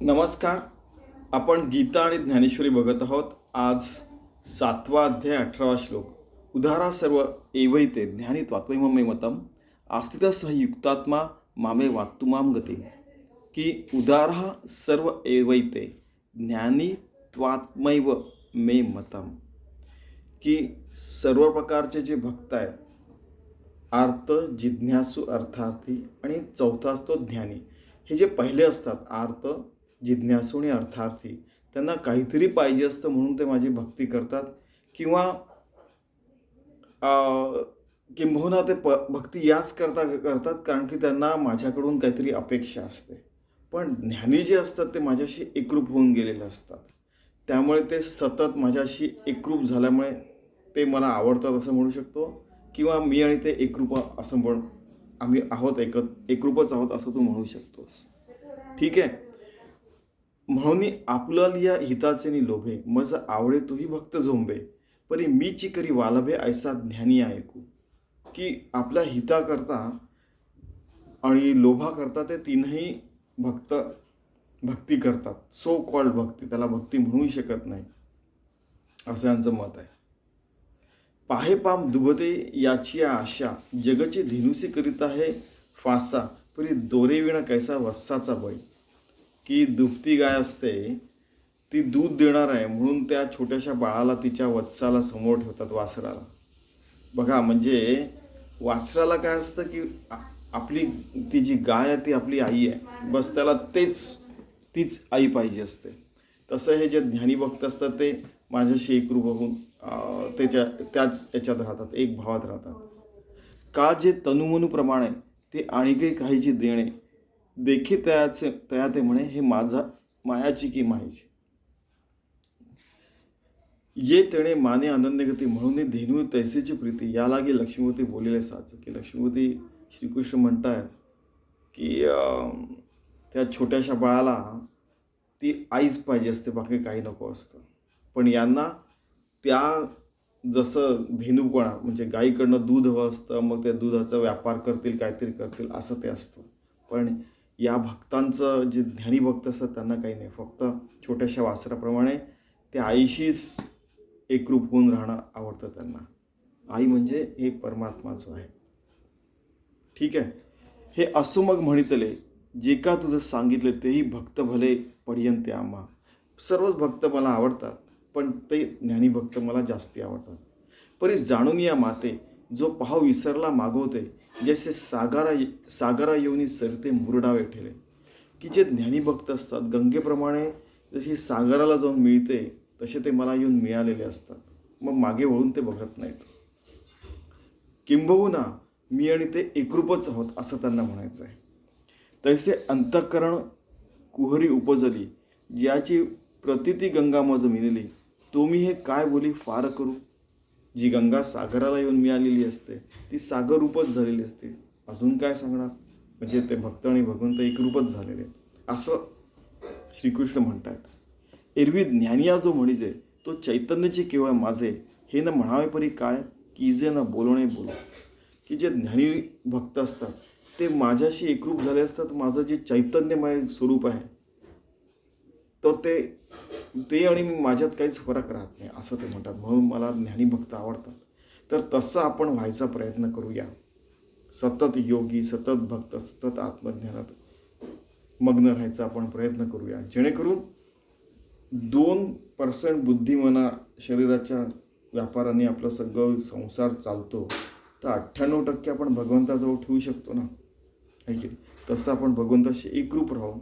नमस्कार. आपण गीता आणि ज्ञानेश्वरी बघत आहोत. आज सातवा अध्याय अठरावा श्लोक. उदारा सर्व एवैते ज्ञानी त्वात्मैममे मतम. आस्थित सह युक्तात्मा मामे वात्तुमाम गती. की उदारा सर्व एवैते ज्ञानी त्वात्मैव मे मतम. की सर्व प्रकारचे जे भक्त आहेत आर्त जिज्ञासू अर्थार्थी आणि चौथा असतो ज्ञानी. हे जे पहिले असतात आर्त जिज्ञासू आणि अर्थार्थी त्यांना काहीतरी पाहिजे असतं म्हणून ते माझी भक्ती करतात. किंवा किंबहुना ते प भक्ती याच करता करतात कारण की त्यांना माझ्याकडून काहीतरी अपेक्षा असते. पण ज्ञानी जे असतात ते माझ्याशी एकरूप होऊन गेलेले असतात. त्यामुळे ते सतत माझ्याशी एकरूप झाल्यामुळे ते मला आवडतात असं म्हणू शकतो. किंवा मी आणि ते एकरूप असं म्हण आम्ही आहोत एकत एकरूपच आहोत असं तू म्हणू शकतोस. ठीक आहे? म्हणून आपुलालिया हिताचे नि लोभे मज आवडे तोही भक्त झोंबे परी मी चिकरी वालभे ऐसा ज्ञानी ऐकू. की आपल्या हिताकरता आणि लोभाकरता ते तीनही भक्त भक्ती करतात. सो कॉल्ड भक्ती त्याला भक्ती म्हणूही शकत नाही. असं यांचं मत आहे. पाहे पाम दुबते याची आशा जगची धेनुसी करीत आहे फासा परी दोरेविणा कैसा वस्साचा बळी. की दुभती गाय असते ती दूध देणार आहे म्हणून त्या छोट्याशा बाळाला तिच्या वत्साला समोर ठेवतात वासराला. बघा म्हणजे वासराला काय असतं की आपली ती जी गाय आहे ती आपली आई आहे. बस त्याला तेच तीच आई पाहिजे असते. तसं हे जे ज्ञानी भक्त असतात ते माझ्याशी एकरूप होऊन त्याच्या त्याच याच्यात राहतात एक भावात राहतात. का जे तनुमनुप्रमाणे ते आणखी काहीची देणे देखी तयाचे तया ते म्हणे हे माझा मायाची की मायची. ये तेणे माने आनंदगती म्हणून धेनू तैसेची प्रीती या लागे लक्ष्मीवती बोललेले साच. की लक्ष्मीवती श्रीकृष्ण म्हणतायत की त्या छोट्याशा बाळाला ती आईच पाहिजे असते बाकी काही नको असतं. पण यांना त्या जसं धेनूपणा म्हणजे गाईकडनं दूध हवं असतं मग त्या दुधाचा व्यापार करतील काहीतरी करतील असं ते असतं. पण या भक्तांचं जे ध्यानी भक्त असतात त्यांना काही नाही. फक्त छोट्याशा वासराप्रमाणे त्या आईशीच एकरूप होऊन राहणं आवडतं त्यांना. आई म्हणजे हे परमात्मा जो आहे. ठीक आहे? हे असो मग म्हणितले जे का तुझं सांगितले तेही भक्त भले पडियंते आम्हा सर्वच भक्त मला आवडतात पण ते ज्ञानी भक्त मला जास्ती आवडतात. परी जाणून या माते जो पाव विसरला मागवते जैसे सागरा सागरा येऊनी सरते मुरडावे ठेले. की जे ज्ञानी भक्त असतात गंगेप्रमाणे जशी सागराला जाऊन मिळते तसे ते मला येऊन मिळालेले असतात. मग मागे वळून ते बघत नाहीत. किंबहुना मी आणि ते एकरूपच आहोत असं त्यांना म्हणायचं आहे तैसे अंतःकरण कुहरी उपजली ज्याची प्रतिती गंगा मज मिळली तो मी हे काय बोली फार करू? जी गंगा सागराला येऊन मिळालेली असते ती सागर रूपच झालेली असते. अजून काय सांगणार? म्हणजे ते भक्त आणि भगवंत एकरूपच झालेले असं श्रीकृष्ण म्हणतायत. एरवी ज्ञानिया जो म्हणजे तो चैतन्याचे केवळ माझे हे न म्हणावे परी काय? की जे न बोलणे बोलो. की जे ज्ञानी भक्त असतात ते माझ्याशी एकरूप झाले असतात माझं जे चैतन्यमय स्वरूप आहे. तर ते ते आणि मी माझ्यात काहीच फरक राहत नाही असं ते म्हणतात. म्हणून मला ज्ञानी भक्त आवडतात. तर तसं आपण व्हायचा प्रयत्न करूया. सतत योगी सतत भक्त सतत आत्मज्ञानात मग्न राहायचा आपण प्रयत्न करूया. जेणेकरून दोन पर्सेंट बुद्धिमना शरीराच्या व्यापाराने आपलं सगळं संसार चालतो. तर अठ्ठ्याण्णव टक्के आपण भगवंताजवळ ठेवू शकतो ना? आहे की तसं आपण भगवंताशी एकरूप राहू.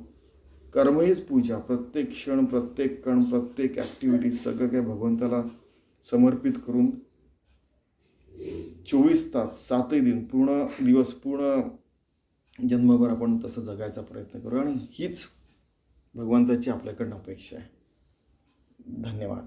कर्महीच पूजा प्रत्येक क्षण प्रत्येक कण प्रत्येक ॲक्टिव्हिटी सगळं काही भगवंताला समर्पित करून चोवीस तास सातही दिन पूर्ण दिवस पूर्ण जन्मभर आपण तसं जगायचा प्रयत्न करू. आणि हीच भगवंताची आपल्याकडनं अपेक्षा आहे. धन्यवाद.